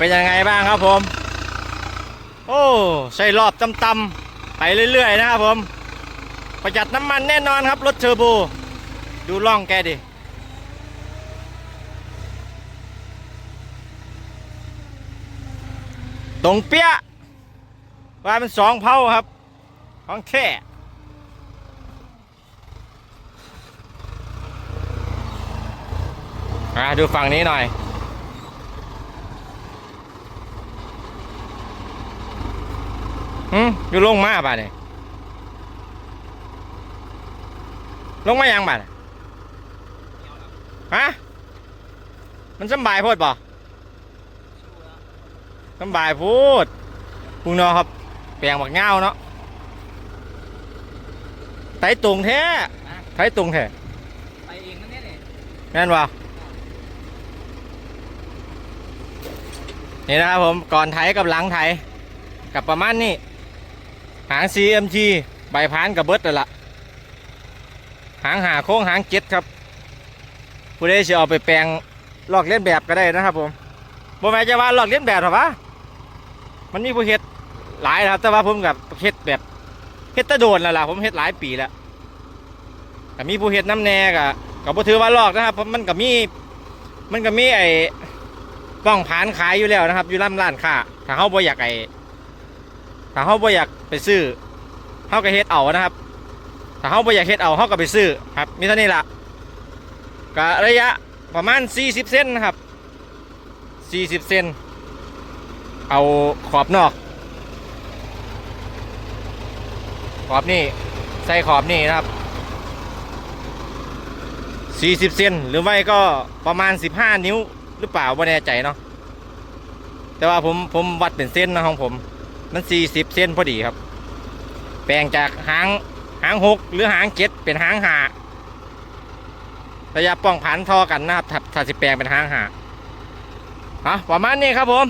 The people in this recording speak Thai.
ป็นยังไงบ้างครับผม โอ้ใส่รอบตำๆไปเรื่อยๆนะครับผม ประหยัดน้ำมันแน่นอนครับรถเทอร์โบ ดูล่องแกดิตรงเปี้ยะว่าเป็นสองเผาครับ ของแท้อ่าดูฝั่งนี้หน่อย หืมอยู่ลงมาป่ะเนี่ยลงมายังป่ะเนี่ยฮะมันสำบายโพดป่ะสำบายพูดพุงเนาะครับ แปลงบักเงาวเนาะไตตรงแท้ไตตรงแท้ไปเองนั่นเนี่ยแม่นวะนี่นะครับผมก่อนไถกับหลังไถกับประมาณนี้ หาง CMG ใบพานกับเบิดนั่ละหางหาโค้งหางเจ็ดครับ ผู้ใดจะเอาไปแปลงลอกเลียนแบบก็ได้นะครับผมบ่แม่จะว่าลอกเลียนแบบหรอวะมันมีผู้เฮ็ดหลายนะครับ แต่ว่าผมกับเฮ็ดแบบเฮ็ดตะโดนแล้วล่ะผมเฮ็ดหลายปีแล้วแต่มีผู้เฮ็ดน้ำแน่กะกับบ่ถือว่าลอกนะครับเพราะมันก็มีมันก็มีไอ้ป้องผานขายอยู่แล้วนะครับ อยู่ร้านร้านค้าถ้าเขาบ่อยากไอ้ ถ้าเขาบ่อยากไปซื้อเขาก็เฮ็ดเอานะครับ ถ้าเขาบ่อยากเฮ็ดเอาเขาก็ไปซื้อครับมีเท่านี้ละก็ระยะประมาณ 40 เซนนะครับ 40 เซนเอาขอบนอก ขอบนี่ใส่ขอบนี่นะครับ 40 เซนหรือไม่ก็ประมาณ 15 นิ้วหรือเปล่าไม่แน่ใจเนาะแต่ว่าผมผมวัดเป็นเส้นนะของผม มันสี่สิบเส้นพอดีครับ แปลงจากหางหางหกหรือหางเจ็ดเป็นหางหาระยะป้องผันทอกันนะครับถ้าสิแปลงเป็นหางหาอะประมาณนี้ครับผม